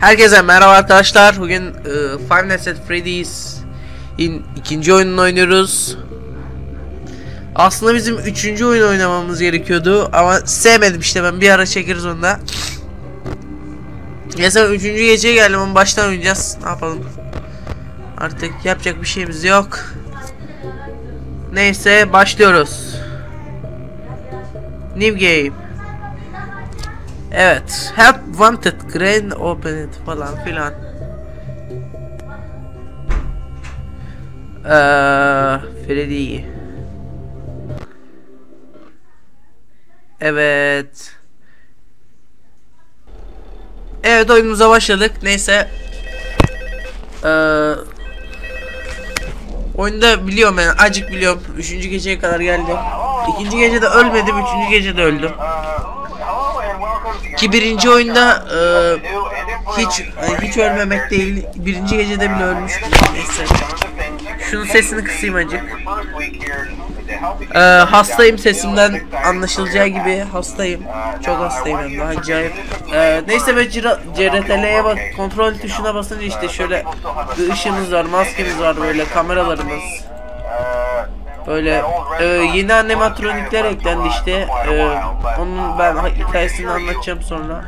Herkese merhaba arkadaşlar. Bugün e, Five Nights at Freddy's in ikinci oyununu oynuyoruz. Aslında bizim üçüncü oyun oynamamız gerekiyordu ama sevmedim işte ben bir ara çekeriz onda. Neyse ben üçüncü geceye geldim ama baştan oynayacağız. Ne yapalım? Artık yapacak bir şeyimiz yok. Neyse başlıyoruz. New game. Evet. Help wanted. Grand open it falan filan. Eee Freddy. Evet. Evet oyunumuza başladık. Neyse. Eee Oyunda biliyorum yani acık biliyorum. Üçüncü geceye kadar geldim. İkinci gecede ölmedim. Üçüncü gecede öldüm. Ki birinci oyunda e, hiç e, hiç ölmemek değil. Birinci gecede bile ölmüştüm. Neyse. Şunun sesini kısayım acık. E, hastayım sesimden anlaşılacağı gibi hastayım. Çok hastayım hem de acayip. E, neyse ben CRTL'ye bak kontrol tuşuna basınca işte şöyle ışığımız var, maskemiz var böyle kameralarımız. Böyle e, yeni animatronikler eklendi işte. E, onun ben hikayesini anlatacağım sonra.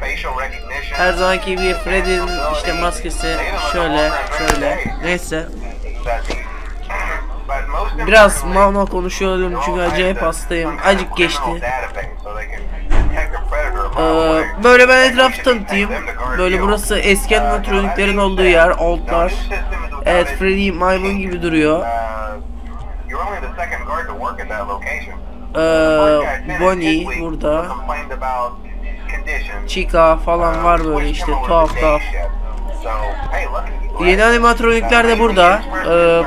Recognition. Her zamanki gibi Freddy'nin işte maskesi şöyle şöyle. Neyse. Biraz mama konuşuyorum çünkü acayip hastayım. Acık geçti. Ee, böyle ben etrafı tanıtayım. Böyle burası eski animatroniklerin olduğu yer. Oldlar. Evet Freddy maymun gibi duruyor. Ee, Bonnie burada. Chica falan var böyle işte tuhaf tuhaf. Yeni animatronikler de burada. Ee,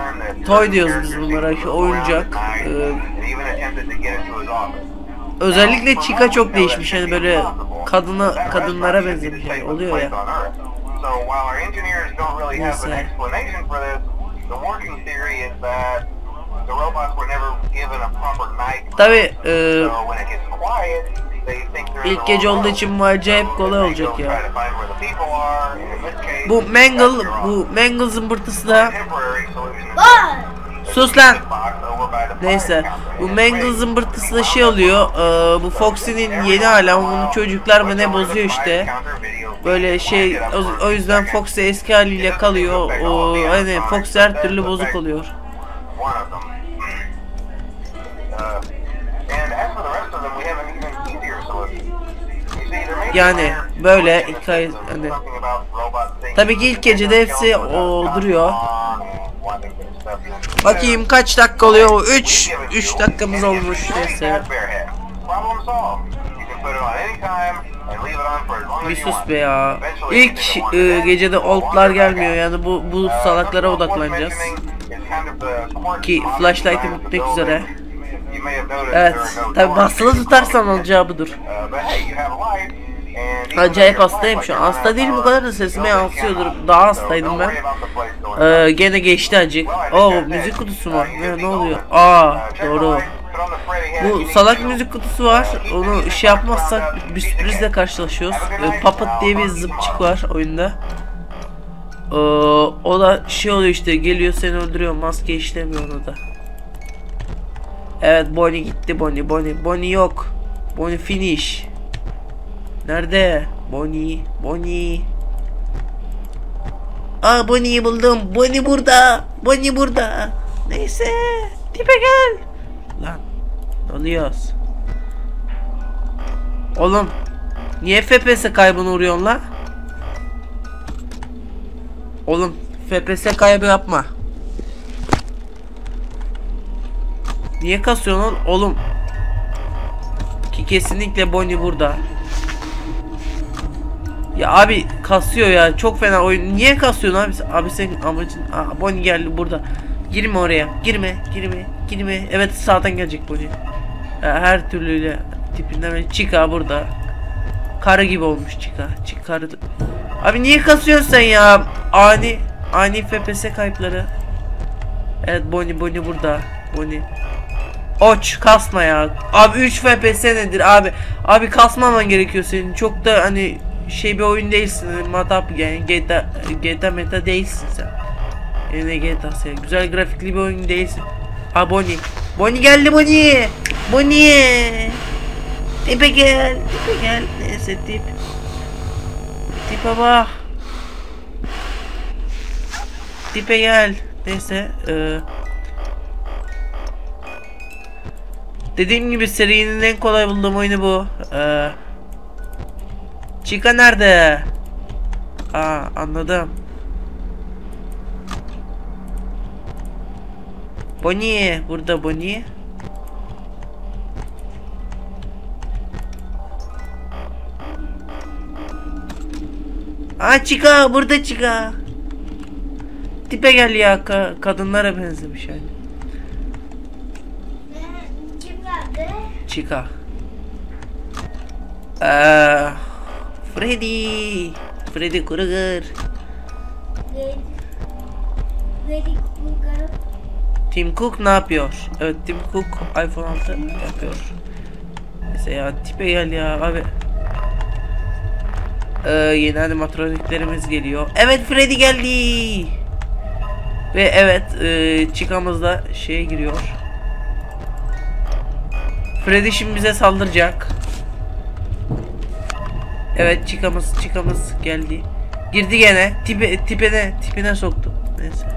toy diyoruz biz bunlara. işte oyuncak. Ee, özellikle Chica çok değişmiş. Hani böyle kadına kadınlara benzemiş yani oluyor ya. Neyse. Tabi e, ilk gece olduğu için bu acayip kolay olacak ya. Bu Mangle, bu Mangle zımbırtısı da Sus lan! Neyse bu Mangle zımbırtısı da şey oluyor e, bu Foxy'nin yeni hali ama bunu çocuklar mı ne bozuyor işte. Böyle şey o, o yüzden Foxy eski haliyle kalıyor. O hani Fox her türlü bozuk oluyor. Yani böyle hikaye hani tabii ki ilk gecede hepsi o duruyor. Bakayım kaç dakika oluyor 3 3 dakikamız olmuş. Neyse. Bir sus be ya. İlk e, gecede oldlar gelmiyor. Yani bu bu salaklara odaklanacağız. Ki flashlight'ı bitmek üzere. Evet. Tabi basılı tutarsan olacağı budur Acayip hastayım şu an. Hasta değilim bu kadar da sesime yansıyordur. Daha hastaydım ben. Ee, gene geçti acık. Oo müzik kutusu mu? Ne, ne oluyor? Aa doğru. Bu salak müzik kutusu var. Onu şey yapmazsak bir sürprizle karşılaşıyoruz. Ee, Puppet diye bir zıpçık var oyunda. Ee, o da şey oluyor işte geliyor seni öldürüyor maske işlemiyor o da. Evet Bonnie gitti Bonnie Bonnie Bonnie yok. Bonnie finish. Nerede? Bonnie, Bonnie. Aa Bonnie'yi buldum. Bonnie burada. Bonnie burada. Neyse. Tipe gel. Lan. Alıyoruz. Oğlum. Niye FPS kaybını vuruyorsun la? Oğlum FPS kaybı yapma. Niye kasıyorsun? Oğlum. Ki kesinlikle Bonnie burada. Ya abi kasıyor ya çok fena oyun. Niye kasıyorsun abi? Abi senin amacın Aa, Bonnie geldi burada. Girme oraya. Girme, girme, girme. Evet sağdan gelecek Bonnie. Ya, her türlüyle tipinden beri Chica burada. Karı gibi olmuş Chica. Chica karı. Abi niye kasıyorsun sen ya? Ani ani FPS kayıpları. Evet Bonnie Bonnie burada. Bonnie. Oç kasma ya. Abi 3 FPS nedir abi? Abi kasmaman gerekiyor senin. Çok da hani şey bir oyun değilsin. Matap yani GTA GTA meta değilsin sen. Yine GTA'sı ya. Güzel grafikli bir oyun değilsin. Ha Bonnie. Bonnie geldi Bonnie. Bonnie. Tipe gel. Tipe gel. Neyse tip. Tipe bak. Tipe gel. Neyse. Eee. Dediğim gibi serinin en kolay bulduğum oyunu bu. Ee, Chica nerede? Aa anladım. Bonnie burada Bonnie. Aa Chica burada Chica. Tipe gel ya ka- kadınlara benzemiş yani. Ne? Kim geldi? Chica. Eee Freddy. Freddy Krueger. Red. Reddy Krueger. Tim Cook ne yapıyor? Evet Tim Cook iPhone 6 yapıyor. Neyse ya tipe gel ya abi. Ee, yeni animatroniklerimiz geliyor. Evet Freddy geldi. Ve evet e, Chica'mız da şeye giriyor. Freddy şimdi bize saldıracak. Evet Chica'mız Chica'mız geldi. Girdi gene. Tipe, tipine tipine soktu. Neyse.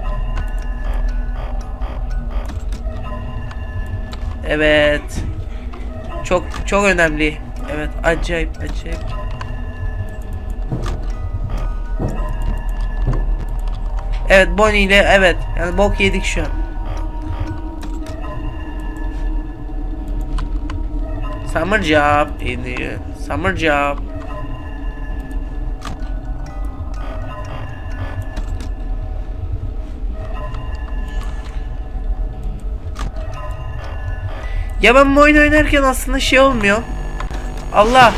Evet. Çok çok önemli. Evet acayip acayip. Evet Bonnie ile evet yani bok yedik şu an. Summer job ini summer job. Ya ben bu oyun oynarken aslında şey olmuyor. Allah.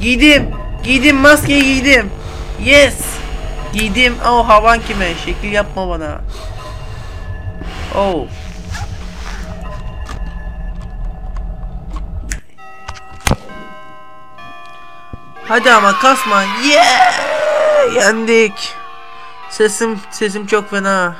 Giydim. Giydim maskeyi giydim. Yes. Giydim. Oh havan kime? Şekil yapma bana. Oh. Hadi ama kasma. Yeah! Yendik. Sesim sesim çok fena.